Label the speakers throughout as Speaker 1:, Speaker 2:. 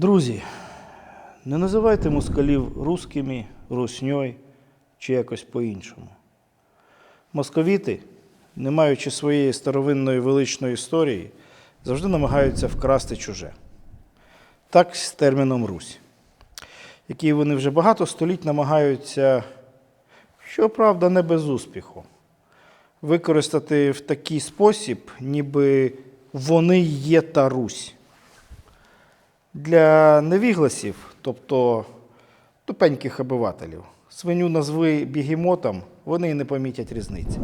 Speaker 1: Друзі, не називайте москалів русскими, русньою чи якось по-іншому. Московіти, не маючи своєї старовинної величної історії, завжди намагаються вкрасти чуже. Так з терміном Русь, який вони вже багато століть намагаються, щоправда, не без успіху, використати в такий спосіб, ніби вони є та Русь. Для невігласів, тобто тупеньких обивателів, свиню назви бігемотом, вони не помітять різниці.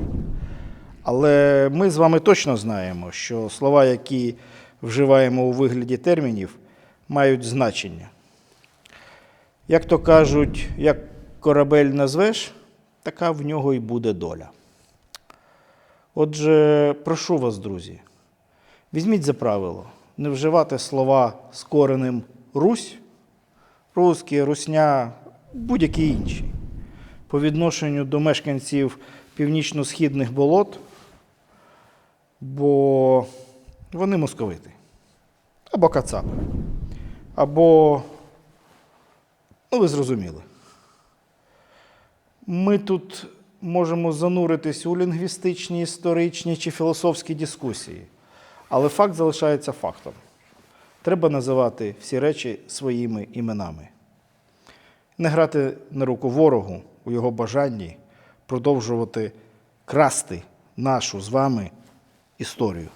Speaker 1: Але ми з вами точно знаємо, що слова, які вживаємо у вигляді термінів, мають значення. Як то кажуть, як корабель назвеш, така в нього і буде доля. Отже, прошу вас, друзі, візьміть за правило не вживати слова з коренем Русь, русський, русня, будь-які інші. По відношенню до мешканців північно-східних болот, бо вони московити, або кацапи, або, ну ви зрозуміли. Ми тут можемо зануритись у лінгвістичні, історичні чи філософські дискусії, але факт залишається фактом. Треба називати всі речі своїми іменами. Не грати на руку ворогу у його бажанні продовжувати красти нашу з вами історію,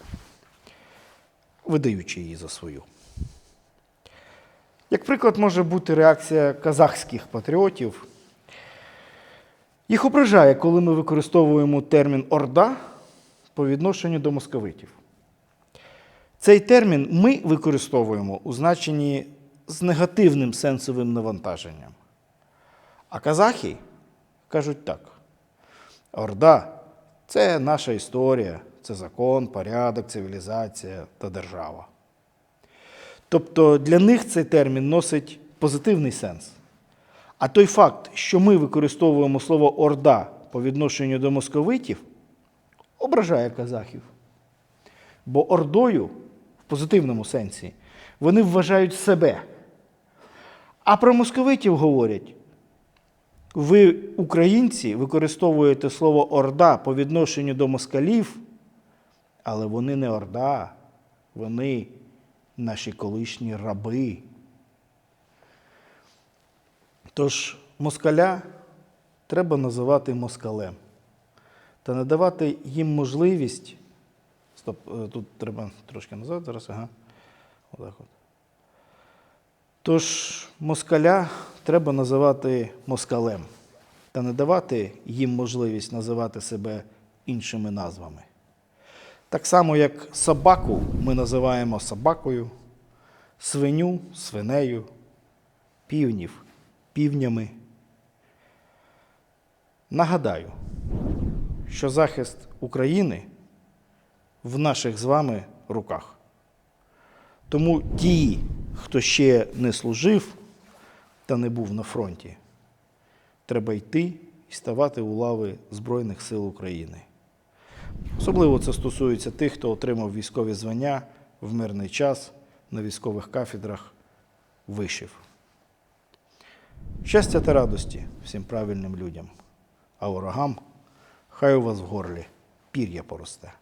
Speaker 1: видаючи її за свою. Як приклад може бути реакція казахських патріотів. Їх ображає, коли ми використовуємо термін Орда по відношенню до московитів. Цей термін ми використовуємо у значенні з негативним сенсовим навантаженням. А казахи кажуть так: Орда це наша історія, це закон, порядок, цивілізація та держава. Тобто для них цей термін носить позитивний сенс. А той факт, що ми використовуємо слово Орда по відношенню до московитів, ображає казахів. Бо ордою, позитивному сенсі, вони вважають себе. А про московитів говорять: ви, українці, використовуєте слово Орда по відношенню до москалів, але вони не Орда, вони наші колишні раби. Тож москаля треба називати москалем та надавати їм можливість. Стоп, е, тут треба трошки назад зараз, ага. Отак от. Тож москаля треба називати москалем та не давати їм можливість називати себе іншими назвами. Так само, як собаку ми називаємо собакою, свиню свинею, півнів півнями. Нагадаю, що захист України в наших з вами руках. Тому ті, хто ще не служив та не був на фронті, треба йти і ставати у лави Збройних сил України. Особливо це стосується тих, хто отримав військові звання в мирний час на військових кафедрах вишів. Щастя та радості всім правильним людям, а ворогам хай у вас в горлі пір'я поросте.